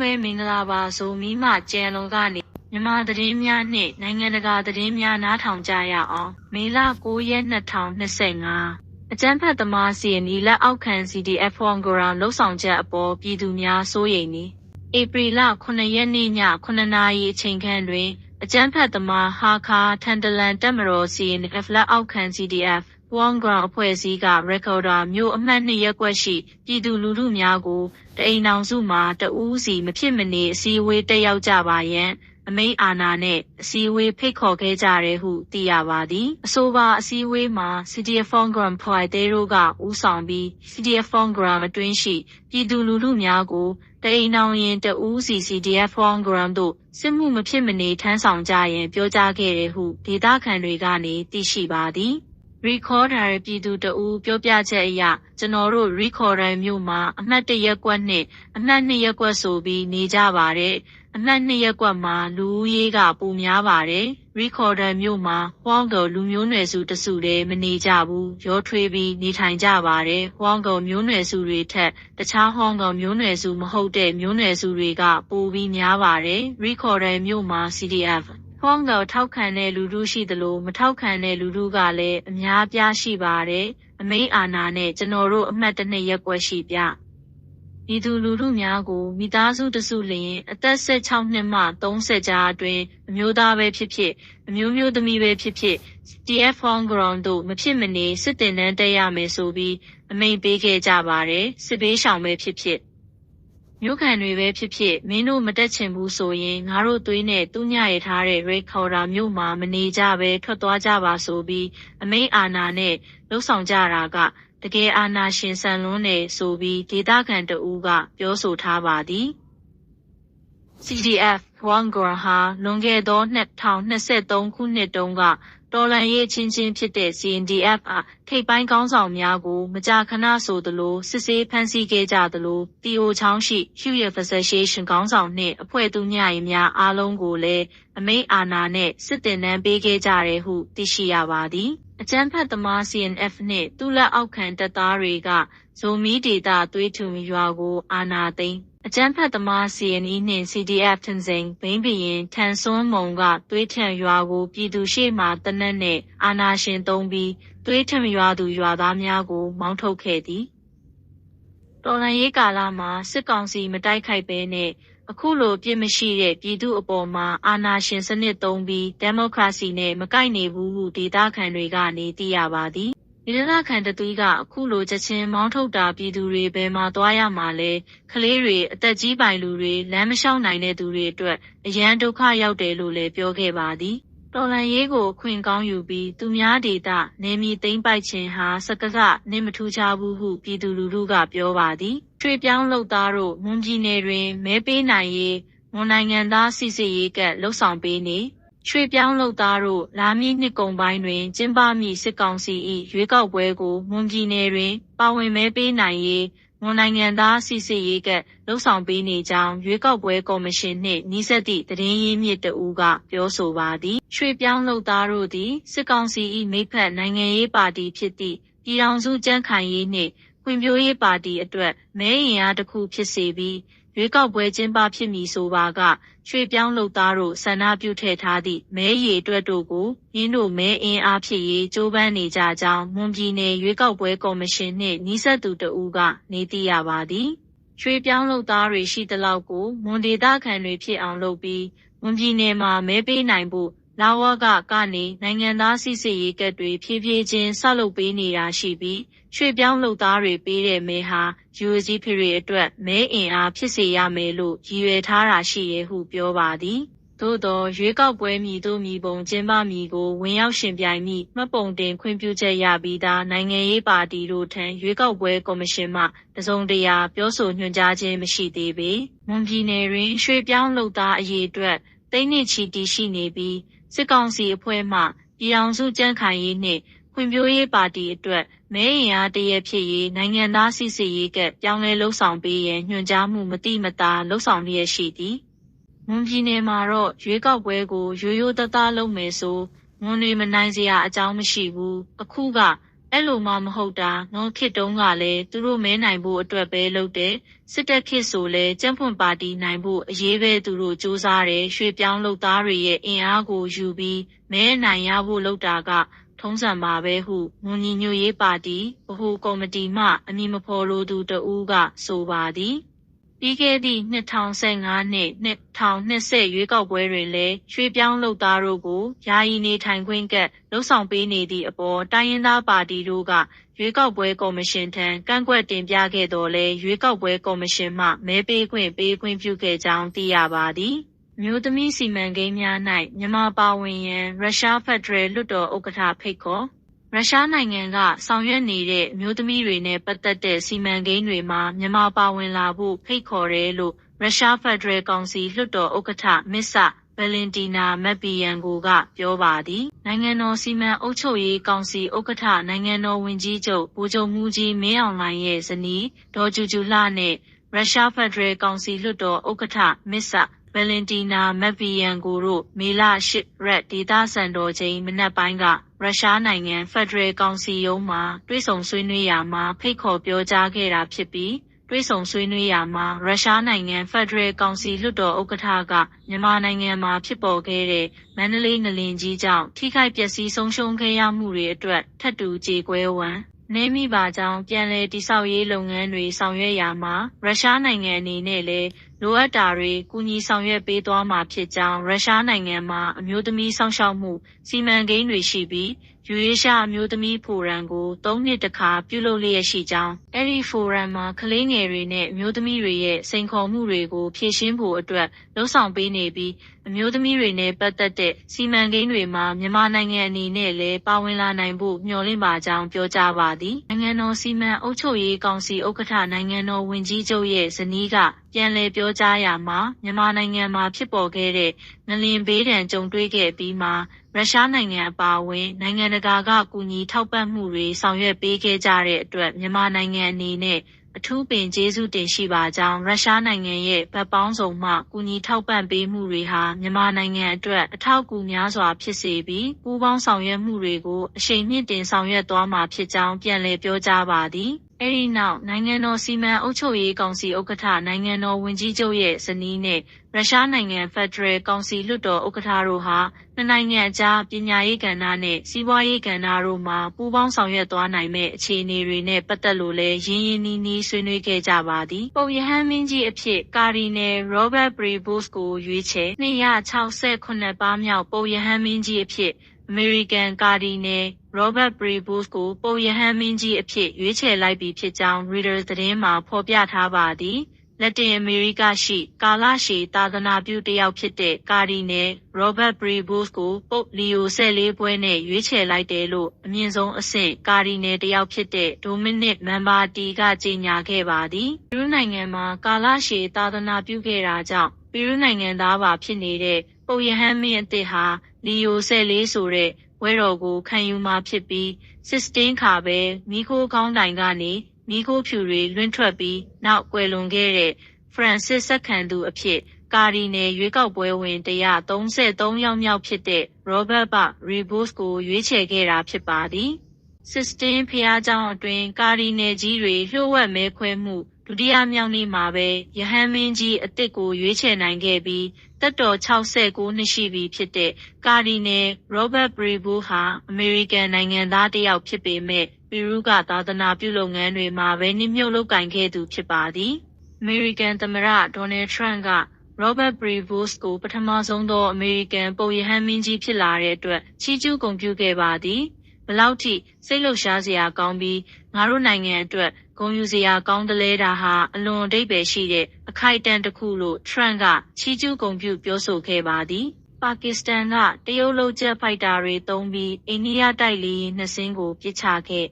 ပဲမင်္ဂလာပါဆိုမိမကျန်လုံးကနေမြန်မာသတင်းများနှင့်နိုင်ငံတကာသတင်းများနားထောင်ကြရအောင်မေလ9ရက်2025အကြမ်းဖက်သမားစီနီလက်အောက်ခံ CDF ဖောင်ဂရန်လှုပ်ဆောင်ချက်အပေါ်ပြည်သူများစိုးရိမ်နေဧပြီလ9ရက်နေ့ည9နာရီအချိန်ခန့်တွင် အကြမ်းဖက်သမားဟာခါထန်တလန်တက်မတော် CNF လက်အောက်ခံ CDF ဝမ်ဂရန်အဖွဲ့အစည်းကရကော်ဒါမျိုးအမှတ်နှစ်ရက်ကွက်ရှိ ပြည်သူလူထုများကို တအိမ်အောင်စုမှာတဦးစီ မဖြစ်မနေ အစည်းအဝေးတက်ရောက်ကြပါရန် အမိန်အာဏာနဲ့ အစည်းအဝေးဖိတ်ခေါ်ခဲ့ကြတယ်ဟု သိရပါသည် အဆိုပါအစည်းအဝေးမှာ CDF Forum ဖွိုင်တေတို့ကဦးဆောင်ပြီး CDF Forum အတွင်းရှိ ပြည်သူလူထုများကို တအိမ်အောင်ရင် တဦးစီ CDF Forum တို့ စစ်မှုမဖြစ်မနေထမ်းဆောင်ကြရန် ပြောကြားခဲ့တယ်ဟု ဒေသခံတွေကနေ သိရှိပါသည် recorder ပြည်သူတဦးပြောပြချက်အရကျွန်တော်တို့ recorder မြို့မှာအမှတ်တရက်ကွက်နဲ့အမှတ်နှစ်ရက်ကွက်ဆိုပြီးနေကြပါတယ်အမှတ်နှစ်ရက်ကွက်မှာလူဦးရေကပိုများပါတယ် recorder မြို့မှာဟွာင်းတော်လူမျိုးနွယ်စုတစုတည်းမနေကြဘူးရောထွေးပြီးနေထိုင်ကြပါတယ်ဟွာင်းတော်မျိုးနွယ်စုတွေထက်တခြားဟွာင်းတော်မျိုးနွယ်စုမဟုတ်တဲ့မျိုးနွယ်စုတွေကပိုပြီးများပါတယ် recorder မြို့မှာ CDF ဖုန်းတော်ထောက်ခံတဲ့လူထုရှိသလိုမထောက်ခံတဲ့လူထုကလည်းအများအပြားရှိပါတယ်။အမိန့်အာဏာနဲ့ကျွန်တော်တို့အမှတ်တနှစ်ရက်ကွက်ရှိပြ။ဤသူလူထုများကိုမိသားစုတစုလျင်အသက်16နှစ်မှ30ကြားအတွင်းအမျိုးသားပဲဖြစ်ဖြစ်အမျိုးမျိုးသမီးပဲဖြစ်ဖြစ် TF Fong Ground တို့မဖြစ်မနေစစ်တင်တန်းတက်ရမယ်ဆိုပြီးအမိန့်ပေးခဲ့ကြပါတယ်စစ်ဘေးရှောင်ပဲဖြစ်ဖြစ် မြို့ခံတွေပဲဖြစ်ဖြစ်မင်းတို့မတက်ချင်ဘူးဆိုရင်ငါတို့သွေးနဲ့သူညရထားတဲ့ရေခေါ်တာမြို့မှာမနေကြပဲထွက်သွားကြပါဆိုပြီးအမိန်အာနာနဲ့လှုပ်ဆောင်ကြတာကတကယ်အာနာရှင်ဆန်လွန်းတယ်ဆိုပြီးဒေသခံတဦးကပြောဆိုထားပါသည် CDF ဝမ်ဂရဟာလွန်ခဲ့သော2023ခုနှစ်တုန်းက တော်လန်ရေးချင်းချင်းဖြစ်တဲ့ CNDF အားထိပ်ပိုင်းကောင်းဆောင်များကို မကြာခဏဆိုသလို စစ်ဆေးဖမ်းဆီးခဲ့ကြသလိုတီအိုချောင်းရှိ Human Association ကောင်းဆောင်နှင့် အဖွဲ့သူညရင်များအားလုံးကိုလည်း အမိန့်အာဏာနဲ့စစ်တင်နှန်းပေးခဲ့ကြတယ်ဟု သိရှိရပါသည် အကြမ်းဖက်သမား CNF နှင့် သူလက်အောက်ခံတပ်သားတွေက ဇိုမီဒေတာသွေးထူရွာကို အာဏာသိမ်း အကြမ်းဖက်သမား CNE နှင့် CDF ထင်စိန် ဘိန်းဘရင် ထန်စွန်းမုံကသွေးထံရွာကို ပြည်သူရှေ့မှတနက်နှင့် အာနာရှင်သုံးပြီး သွေးထံရွာသူရွာသားများကို မောင်းထုတ်ခဲ့သည် တော်လန်ရေးကာလမှာ စစ်ကောင်စီမတိုက်ခိုက်ဘဲနဲ့ အခုလိုပြစ်မရှိတဲ့ ပြည်သူအပေါ်မှာ အာဏာရှင်စနစ်သုံးပြီး ဒီမိုကရေစီနဲ့ မကိုက်နေဘူးဟု ဒေသခံတွေကနေ သိရပါသည် ဒီလခံတသွေးကအခုလိုချက်ချင်းမောင်းထုတ်တာပြည်သူတွေဘယ်မှာသွားရမှာလဲကလေးတွေအသက်ကြီးပိုင်လူတွေလမ်းမလျှောက်နိုင်တဲ့သူတွေအတွက်အရန်ဒုက္ခရောက်တယ်လို့လည်းပြောခဲ့ပါသည်တော်လန်ရေးကိုခွင့်ကောင်းယူပြီးသူများဒေသနေမီသိမ့်ပိုက်ခြင်းဟာစကကနေမထူးခြားဘူးဟုပြည်သူလူထုကပြောပါသည်ရွှေပြောင်းလုပ်သားတို့မွန်ပြည်နယ်တွင်မဲပေးနိုင်ရေးမွန်နိုင်ငံသားစစ်စစ်ရေးကလှုပ်ဆောင်ပေးနေ ရွှေပြောင်းလုပ်သားတို့ လာမည့်နှစ်ကုန်ပိုင်းတွင် ကျင်းပမည့် စစ်ကောင်စီ၏ရွေးကောက်ပွဲကို မွန်ပြည်နယ်တွင် ပါဝင်မဲပေးနိုင်ရေး မွန်နိုင်ငံသားစစ်စစ်ရေးကလှုပ်ဆောင်ပေးနေကြောင်း ရွေးကောက်ပွဲကော်မရှင်နှင့်နှီးစပ်သည့် သတင်းရင်းမြစ်တဦးက ပြောဆိုပါသည် ရွှေပြောင်းလုပ်သားတို့သည် စစ်ကောင်စီ၏မိဖက်နိုင်ငံရေးပါတီဖြစ်သည့် ပြည်ထောင်စုကြံ့ခိုင်ရေးနှင့် ဖွံ့ဖြိုးရေးပါတီအတွက် မဲရင်အားတစ်ခုဖြစ်စေပြီး ရွေးကောက်ပွဲကျင်းပဖြစ်မည်ဆိုပါက ရွှေပြောင်းလုပ်သားတို့ဆန္ဒပြုထည့်ထားသည့် မဲရည်အတွက်တို့ကိုရင်းတို့မဲအင်အားဖြစ်ရေးကြိုးပမ်းနေကြကြောင်း မွန်ပြည်နယ်ရွေးကောက်ပွဲကော်မရှင်နှင့်နှီးစပ်သူတဦးကနေသိရပါသည်ရွှေပြောင်းလုပ်သားတွေရှိသလောက်ကို မွန်ဒေသခံတွေဖြစ်အောင်လုပ်ပြီး မွန်ပြည်နယ်မှာမဲပေးနိုင်ဖို့ လာဝကကနေ နိုင်ငံသားစစ်စစ်ရေးကတ်တွေ ဖြည်းဖြည်းချင်း ဆောက်လုပ်ပေးနေတာရှိပြီး ရွှေပြောင်းလုပ်သားတွေပေးတဲ့မဲဟာ USG ဖိတွေအတွက် မဲအင်အားဖြစ်စေရမယ်လို့ ရည်ရွယ်ထားတာရှိရဲ့ဟု ပြောပါသည် သို့သောရွေးကောက်ပွဲမည်သို့မည်ပုံ ကျင်းပမည်ကို ဝင်ရောက်ရှင်ပြိုင်မိမှတ်ပုံတင်ခွင့်ပြုချက်ရပြီးသား နိုင်ငံရေးပါတီတို့ထံ ရွေးကောက်ပွဲကော်မရှင်မှ တစုံတရာ ပြောဆိုညွှန်ကြားခြင်း မရှိသေးပေ မွန်ပြည်နယ်တွင် ရွှေပြောင်းလုပ်သားအရေးအတွက် သိန်းနစ်ချီတည်ရှိနေပြီး စစ်ကောင်စီအဖွဲ့မှပြည်အောင်စုကြံ့ခိုင်ရေးနှင့်ဖွံ့ဖြိုးရေးပါတီအတွက်မဲရင်အားတရက်ဖြစ်ရေးနိုင်ငံသားစစ်စစ်ရေးကပြောင်းလဲလှုပ်ဆောင်ပေးရန်ညွှန်ကြားမှုမတိမတာလှုပ်ဆောင်လျက်ရှိသည်မွန်ပြည်နယ်မှာတော့ရွေးကောက်ပွဲကိုရိုးရိုးသားသားလုပ်မယ်ဆိုမွန်တွေမနိုင်စရာအကြောင်းမရှိဘူးအခုက အဲ့လိုမှမဟုတ်တာနော်ခေတ်တုန်းကလည်းသူတို့မဲနိုင်ဖို့အတွက်ပဲလုပ်တယ်စစ်တပ်ခေတ်ဆိုလဲကြံ့ဖွံ့ပါတီနိုင်ဖို့အရေးပဲသူတို့စူးစမ်းတယ်ရွှေပြောင်းလုပ်သားတွေရဲ့အင်အားကိုယူပြီးမဲနိုင်ရဖို့လုပ်တာကထုံးစံပါပဲဟုမွန်ညီညွတ်ရေးပါတီဗဟိုကော်မတီမှအမည်မဖော်လိုသူတဦးကဆိုပါသည် ပြီးခဲ့သည့်2015နှစ်2020ရွေးကောက်ပွဲတွင်လည်းရွှေပြောင်းလုပ်သားတို့ကိုယာယီနေထိုင်ခွင့်ကပ်လှုပ်ဆောင်ပေးနေသည့်အပေါ်တိုင်းရင်းသားပါတီတို့ကရွေးကောက်ပွဲကော်မရှင်ထံကန့်ကွက်တင်ပြခဲ့တော်လဲရွေးကောက်ပွဲကော်မရှင်မှမဲပေးခွင့်ပေးခွင့်ပြုခဲ့ကြောင်းသိရပါသည်မျိုးသမီးစီမံကိန်းများ၌မြန်မာပါဝင်ရန်ရုရှားဖက်ဒရယ်လွှတ်တော်ဥက္ကဋ္ဌဖိတ်ခေါ် ရုရှားနိုင်ငံက ဆောင်ရွက်နေတဲ့အမျိုးသမီးတွေနဲ့ပတ်သက်တဲ့ စီမံကိန်းတွေမှာ မြန်မာပါဝင်လာဖို့ ဖိတ်ခေါ်တယ်လို့ ရုရှားဖက်ဒရယ်ကောင်စီ လွှတ်တော်ဥက္ကဋ္ဌ မစ္ဆဗလင်တီနာ မက်ပီယန်ကိုက ပြောပါသည် နိုင်ငံတော်စီမံအုပ်ချုပ်ရေးကောင်စီဥက္ကဋ္ဌ နိုင်ငံတော်ဝန်ကြီးချုပ် ဗိုလ်ချုပ်မှုကြီးမင်းအောင်လှိုင်ရဲ့ ဇနီး ဒေါ်ကျူကျူလှနဲ့ ရုရှားဖက်ဒရယ်ကောင်စီ လွှတ်တော်ဥက္ကဋ္ဌ မစ္ဆဗ လင်တီနာမက်ဗီယန်ကိုတို့မေလ၈ရက်ဒေသစံတော်ချိန်မနက်ပိုင်းကရုရှားနိုင်ငံဖက်ဒရယ်ကောင်စီရုံးမှာတွေ့ဆုံဆွေးနွေးရာမှာဖိတ်ခေါ်ပြောကြားခဲ့တာဖြစ်ပြီးတွေ့ဆုံဆွေးနွေးရာမှာရုရှားနိုင်ငံဖက်ဒရယ်ကောင်စီလွှတ်တော်ဥက္ကဋ္ဌကမြန်မာနိုင်ငံမှာဖြစ်ပေါ်ခဲ့တဲ့မန္တလေးငလင်ကြီးကြောင့်ထိခိုက်ပျက်စီးဆုံးရှုံးခဲ့ရမှုတွေအတွက်ထပ်တူကြေကွဲဝံ နေမိပါကြောင်းပြန်လည်တိဆောက်ရေးလုပ်ငန်းတွေဆောင်ရွက်ရာမှာရုရှားနိုင်ငံအနေနဲ့လည်းလိုအပ်တာတွေကူညီဆောင်ရွက်ပေးသွားမှာဖြစ်ကြောင်းရုရှားနိုင်ငံမှာအမျိုးသမီးဆောင်ရှောက်မှုစီမံကိန်းတွေရှိပြီးယူရေးရှာအမျိုးသမီးဖိုရမ်ကို၃နှစ်တခါပြုလုပ်လျက်ရှိကြောင်းအဲ့ဒီဖိုရမ်မှာကလေးငယ်တွေနဲ့အမျိုးသမီးတွေရဲ့စိန်ခေါ်မှုတွေကိုဖြေရှင်းဖို့အတွက်လှုံ့ဆော်ပေးနေပြီး အမျိုးသမီးတွေနဲ့ပတ်သက်တဲ့စီမံကိန်းတွေမှာမြန်မာနိုင်ငံအနေနဲ့လည်းပါဝင်လာနိုင်ဖို့မျှော်လင့်ပါကြောင်းပြောကြားပါသည်နိုင်ငံတော်စီမံအုပ်ချုပ်ရေးကောင်စီဥက္ကဋ္ဌနိုင်ငံတော်ဝန်ကြီးချုပ်ရဲ့ဇနီးကပြန်လည်ပြောကြားရာမှာမြန်မာနိုင်ငံမှာဖြစ်ပေါ်ခဲ့တဲ့ငလျင်ဘေးဒဏ်ကြုံတွေ့ခဲ့ပြီးမှရုရှားနိုင်ငံအပါအဝင်နိုင်ငံတကာကကူညီထောက်ပံ့မှုတွေဆောင်ရွက်ပေးခဲ့ကြတဲ့အတွက်မြန်မာနိုင်ငံအနေနဲ့ အထူးပင်ကျေးဇူးတင်ရှိပါကြောင်းရုရှားနိုင်ငံရဲ့ဗတ်ပေါင်းစုံမှကူညီထောက်ပံ့ပေးမှုတွေဟာမြန်မာနိုင်ငံအတွက်အထောက်အကူများစွာဖြစ်စေပြီးပူးပေါင်းဆောင်ရွက်မှုတွေကိုအရှိန်မြင့်တင်ဆောင်ရွက်သွားမှာဖြစ်ကြောင်းပြန်လည်ပြောကြားပါသည် အဲဒီနောက်နိုင်ငံတော်စီမံအုပ်ချုပ်ရေးကောင်စီဥက္ကဋ္ဌနိုင်ငံတော်ဝန်ကြီးချုပ်ရဲ့ဇနီးနဲ့ရုရှားနိုင်ငံဖက်ဒရယ်ကောင်စီလွှတ်တော်ဥက္ကဋ္ဌတို့ဟာနှစ်နိုင်ငံအကြားပညာရေးကဏ္ဍနဲ့စီးပွားရေးကဏ္ဍတို့မှာပူးပေါင်းဆောင်ရွက်သွားနိုင်မယ့်အခြေအနေတွေနဲ့ပတ်သက်လို့လည်းရင်းရင်းနှီးနှီးဆွေးနွေးခဲ့ကြပါသည်။ပုပ်ရဟန်းမင်းကြီးအဖြစ်ကာဒီနယ်ရောဘတ်ပရီဘုစ်ကိုရွေးချယ်268ပါးမြောက်ပုပ်ရဟန်းမင်းကြီးအဖြစ် အမေရိကန်ကာဒီနယ်ရောဘတ်ပရီဘုစ်ကို ပုပ်ရဟန်းမင်းကြီးအဖြစ် ရွေးချယ်လိုက်ပြီဖြစ်ကြောင်း Reader သတင်းမှာ ဖော်ပြထားပါသည်။လက်တင်အမေရိကရှိ ကာလရှည်သာသနာပြုတစ်ယောက်ဖြစ်တဲ့ ကာဒီနယ်ရောဘတ်ပရီဘို့စ်ကို ပုပ်လီယို14 ပွဲနဲ့ ရွေးချယ်လိုက်တယ်လို့ အမြင့်ဆုံးအဆင့် ကာဒီနယ်တစ်ယောက်ဖြစ်တဲ့ဒိုမီနစ်မန်ဘာတီကကြေညာခဲ့ပါသည် ပီရူးနိုင်ငံမှာ ကာလရှည် သာသနာပြုခဲ့တာကြောင့် ပီရူးနိုင်ငံသားပါဖြစ်နေတဲ့ ပုပ်ယဟန်မင်းအသစ်ဟာ လီယို14ဆိုတဲ့ဝဲတော်ကိုခံယူမှာဖြစ်ပြီးစစ်စတင်းခါပဲမိခိုးကောင်းတိုင်ကနေမီးခိုးဖြူတွေလွင့်ထွက်ပြီးနောက်ကွယ်လွန်ခဲ့တဲ့ဖရန်စစ်ဆက်ခံသူအဖြစ်ကာဒီနယ်ရွေးကောက်ပွဲဝင်133ယောက်မြောက်ဖြစ်တဲ့ရောဘတ်ဘရီဘုစ်ကိုရွေးချယ်ခဲ့တာဖြစ်ပါသည်စစ်စတင်းဖျားเจ้าအတွင်းကာဒီနယ်ကြီးတွေလျှို့ဝှက်မဲခွဲမှု ဒုတိယမြောက်နေ့မှာပဲယဟန်မင်းကြီးအစ်စ်ကိုရွေးချယ်နိုင်ခဲ့ပြီးတက်တော်69နှစ်ရှိပြီဖြစ်တဲ့ကာဒီနယ်ရောဘတ်ဘရီဘူဟာအမေရိကန်နိုင်ငံသားတစ်ယောက်ဖြစ်ပေမဲ့ပီရူးကသာသနာပြုလုပ်ငန်းတွေမှာပဲနှိမ့်မြုပ်လုပ်ကင်ခဲ့သူဖြစ်ပါသည်အမေရိကန်သမ္မတဒေါ်နယ်ထရန့်က Robert Prevost ကိုပထမဆုံးသောအမေရိကန်ပုပ်ရဟန်းမင်းကြီးဖြစ်လာတဲ့အတွက်ချီးကျူးဂုဏ်ပြုခဲ့ပါသည် ဘလောက်ထိစိတ်လှုပ်ရှားစရာကောင်းပြီးငါတို့နိုင်ငံအတွက်ဂုဏ်ယူစရာကောင်းတလဲတာဟာအလွန်အဓိပ္ပာယ်ရှိတဲ့အခိုက်အတန့်တစ်ခုလို့ထရန့်ကချီးကျူးဂုဏ်ပြုပြောဆိုခဲ့ပါသည်ပါကစ္စတန်ကတရုတ်လုကျက်ဖိုက်တာတွေသုံးပြီးအိန္ဒိယတိုက်လေယာဉ်နှစ်စင်းကိုပစ်ချခဲ့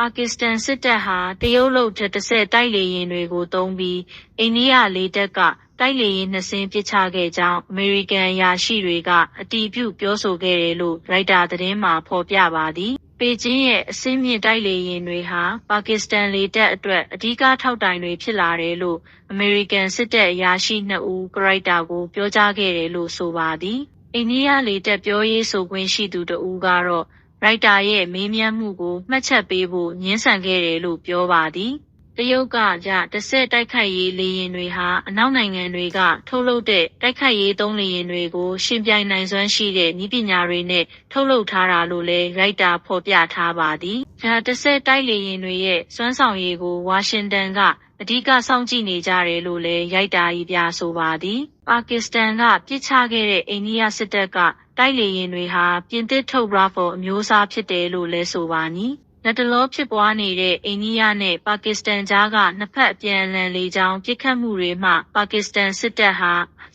ပါကစ္စတန်စစ်တပ်ဟာတရုတ်လုပ်ဂျက်တဆဲ့တိုက်လေယာဉ်တွေကိုသုံးပြီးအိန္ဒိယလေတပ်ကတိုက်လေယာဉ်နှစ်စင်းပစ်ချခဲ့ကြောင်းအမေရိကန်အရာရှိတွေကအတည်ပြုပြောဆိုခဲ့တယ်လို့ရိုက်တာသတင်းမှာဖော်ပြပါသည်ပေကျင်းရဲ့အစင်းမြင့်တိုက်လေယာဉ်တွေဟာပါကစ္စတန်လေတပ်အတွက်အဓိကထောက်တိုင်တွေဖြစ်လာတယ်လို့အမေရိကန်စစ်တပ်အရာရှိနှစ်ဦးကရိုက်တာကိုပြောကြားခဲ့တယ်လို့ဆိုပါသည်အိန္ဒိယလေတပ်ပြောရေးဆိုခွင့်ရှိသူတဦးကတော့ ရိုက်တာရဲ့မေးမြန်းမှုကိုမှတ်ချက်ပေးဖို့ငင်းဆန်ခဲ့တယ်လို့ပြောပါသည်တရုတ်ကကြတစ်ဆက်တိုက်ခိုက်ရေးလေယာဉ်တွေဟာအနောက်နိုင်ငံတွေကထုတ်လုပ်တဲ့တိုက်ခိုက်ရေးသုံးလေယာဉ်တွေကိုရှင်ပြိုင်နိုင်စွမ်းရှိတဲ့နည်းပညာတွေနဲ့ထုတ်လုပ်ထားတာလို့လည်းရိုက်တာဖော်ပြထားပါသည်။ဒါတစ်ဆက်တိုက်လေယာဉ်တွေရဲ့စွမ်းဆောင်ရည်ကိုဝါရှင်တန်က အဓိကစောင့်ကြည့်နေကြတယ်လို့လည်းရိုက်တာကြီးပြဆိုပါသည်။ပါကစ္စတန်ကပြစ်ချခဲ့တဲ့အိန္ဒိယစစ်တပ်ကတိုက်လေယာဉ်တွေဟာပြင်သစ်ထုတ် Rafale အမျိုးအစားဖြစ်တယ်လို့လည်းဆိုပါနီ။လက်တလောဖြစ်ပွားနေတဲ့အိန္ဒိယနဲ့ပါကစ္စတန်ကြားကနှစ်ဖက်အပြန်အလှန်လေကြောင်းပစ်ခတ်မှုတွေမှပါကစ္စတန်စစ်တပ်ဟာ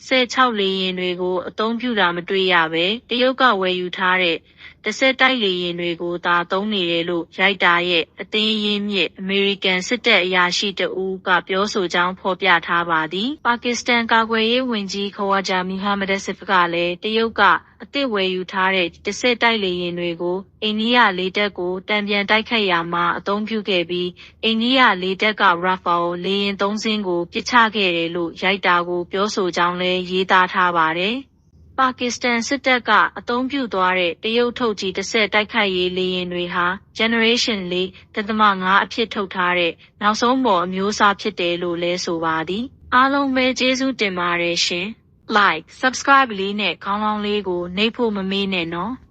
16လေယာဉ်တွေကိုအသုံးပြုတာမတွေ့ရဘဲတရုတ်ကဝယ်ယူထားတဲ့ တစ်ဆက်တိုက်လေယာဉ်တွေကိုသာသုံးနေတယ်လို့ရိုက်တာရဲ့အသင်းရင်းမြစ်အမေရိကန်စစ်တပ်အရာရှိတဦးကပြောဆိုကြောင်းဖော်ပြထားပါသည်ပါကစ္စတန်ကာကွယ်ရေးဝန်ကြီးခွာဂျာမီဟာမဒက်ဆစ်ကလည်းတရုတ်ကအသစ်ဝယ်ယူထားတဲ့တစ်ဆက်တိုက်လေယာဉ်တွေကိုအိန္ဒိယလေတပ်ကိုတံပြန်တိုက်ခိုက်ရာမှာအသုံးပြုခဲ့ပြီးအိန္ဒိယလေတပ်က Rafale လေယာဉ်သုံးစင်းကိုပစ်ချခဲ့တယ်လို့ရိုက်တာကိုပြောဆိုကြောင်းလည်းရေးသားထားပါတယ်။ ပါကစ္စတန်စစ်တပ်ကအသုံးပြုသွားတဲ့ တရုတ်ထုတ်ကြီးတစ်ဆက်တိုက်ခိုက်ရေးလေယာဉ်တွေဟာ Generation 4.5 အဖြစ်ထုတ်ထားတဲ့ နောက်ဆုံးပေါ် အမျိုးအစားဖြစ်တယ်လို့လည်း ဆိုပါသည်။အားလုံးပဲ ကျေးဇူးတင်ပါတယ်ရှင်။ like subscribe လေးနဲ့ ခေါင်းလောင်းလေးကို နှိပ်ဖို့မမေ့နဲ့နော်။